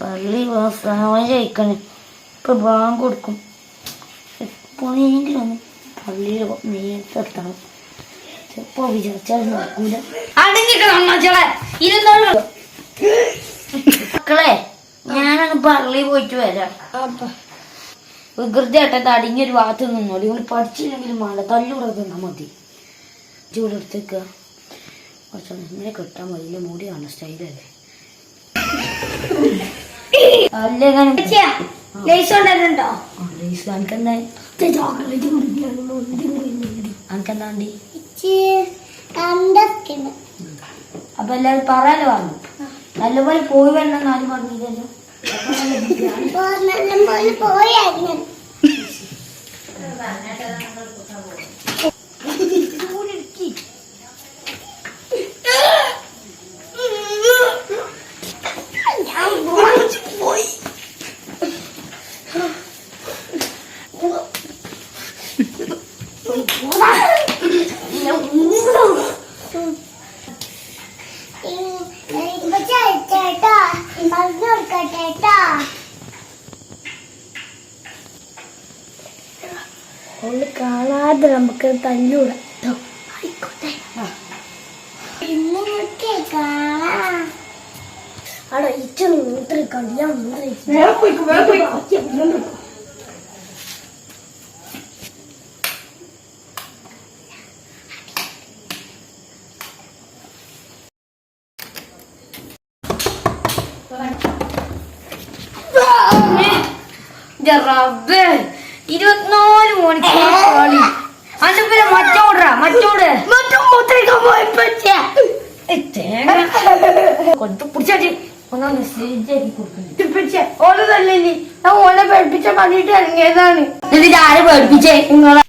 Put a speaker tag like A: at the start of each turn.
A: പള്ളി സമയം ജയിക്കണ്. ഇപ്പൊ ബാങ്ക് കൊടുക്കും. എപ്പോഴെങ്കിലും ഒന്ന് പള്ളിയിൽ നേരത്തെ എത്തണം ചിലപ്പോ വിചാരിച്ചാൽ ഇരുന്നോളൂ. മക്കളെ ഞാനങ്ങ് പള്ളി പോയിട്ട് വരാം. വികൃതി വികൃതിയായിട്ട് അടിഞ്ഞൊരു ഭാഗത്ത് നിന്നോളൂ. ഇവൾ പഠിച്ചില്ലെങ്കിലും വേണ്ട തല്ലൂടെ തന്നാ മതി. ചൂട് എടുത്തേക്ക കുറച്ച് ഇങ്ങനെ കിട്ടാൻ മതി മൂടി കാണുന്ന സ്റ്റൈലല്ലേ അപ്പൊ എല്ലാവരും പറയാലോ പറഞ്ഞു നല്ലപോലെ പോയി വരണം എന്നാലും പറഞ്ഞില്ലല്ലോ.
B: നല്ലപോലെ ഒന്ന് കാണാതെ നമുക്ക് തല്ലൂടാം. ട്ടോ. ആയിക്കോട്ടെ. അവിടെ ഇച്ചു മൂത്രി കളിയാ
A: റബ്ബേ ഇരുപത്തിനാല് മണിക്കൂർ കളി. പേര് മറ്റോടാ മറ്റോട് കൊണ്ടു പിടിച്ചാട്ടി ഒന്നാണ് സ്റ്റേജാക്കി കൊടുക്കുന്നത്
B: ഓളതല്ലേ ഞാൻ ഓനെ പഠിപ്പിച്ച പണിയിട്ട് ഇറങ്ങിയതാണ്.
A: എന്നിട്ട് ആരെ പേടിപ്പിച്ചേ? നിങ്ങളെ